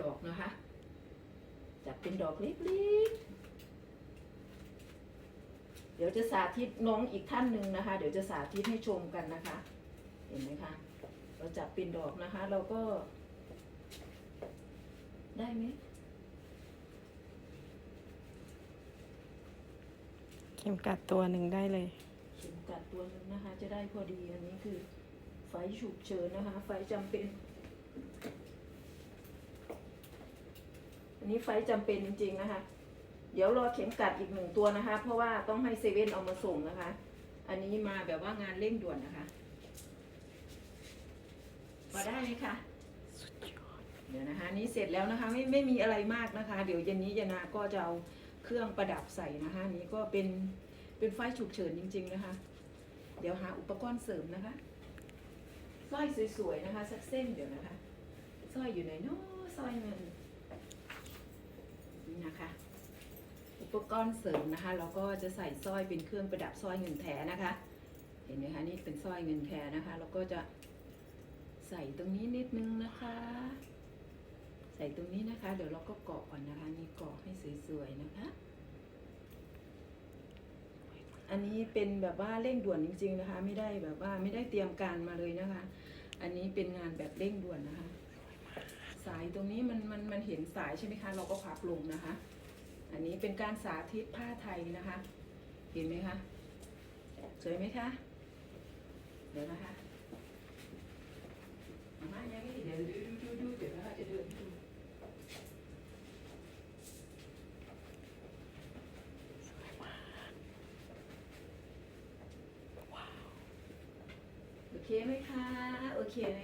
ดอกนะคะ จับเป็นดอกเล็กๆ เดี๋ยวจะสาธิตน้องอีกท่านหนึ่งนะคะ เดี๋ยวจะสาธิตให้ชมกันนะคะ เห็นไหมคะ เราจับเป็นดอกนะคะ เราก็ ได้ไหมเข็มกัดตัวหนึ่งได้เลยเข็มกัดตัวหนึงนะคะ จะได้พอดีอันนี้คือ ไฟฉุกเฉินนะคะ ไฟจำเป็น นนี้ไฟจำเป็นจริงๆนะคะ เดี๋ยวรอเข็มกัดอีกหนึ่งตัวนะคะ เพราะว่าต้องให้เซเว่นเอามาส่งนะคะ อันนี้มาแบบว่างานเร่งด่วนนะคะพอได้ไหมคะเดี๋ยวนะคะนี่เสร็จแล้วนะคะไม่ไม่มีอะไรมากนะคะ เดี๋ยวเย็นนี้ยานาก็จะเอาเครื่องประดับใส่นะคะนี้ก็เป็นเป็นไฟฉุกเฉินจริง ๆนะคะ เดี๋ยวหาอุปกรณ์เสริมนะคะสร้อยสวยๆนะคะ สักเส้นเดี๋ยวนะคะสร้อยอยู่ไหนเนาะสร้อยมัน นะคะ อุปกรณ์เสริมนะคะ เราก็จะใส่สร้อยเป็นเครื่องประดับสร้อยเงินแท้นะคะ เห็นไหมคะนี่เป็นสร้อยเงินแท้นะคะแล้วก็จะใส่ตรงนี้นิดนึงนะคะ ใส่ตรงนี้นะคะ เดี๋ยวเราก็เกาะก่อนนะคะนี่เกาะให้สวยๆนะคะ อันนี้เป็นแบบว่าเร่งด่วนจริง ๆนะคะ ไม่ได้แบบว่าไม่ได้เตรียมการมาเลยนะคะ อันนี้เป็นงานแบบเร่งด่วนนะคะ สายตรงนี้มันมันมันเห็นสายใช่ไหมคะ เราก็พับลงนะคะ อันนี้เป็นการสาธิตผ้าไทยนะคะ เห็นไหมคะ สวยไหมคะ เดี๋ยวนะคะมามาอย่างนี้เดี๋ยวดูดูดูดูเดี๋ยวเราจะเดินดูโอเคไหมคะ โอเคไหม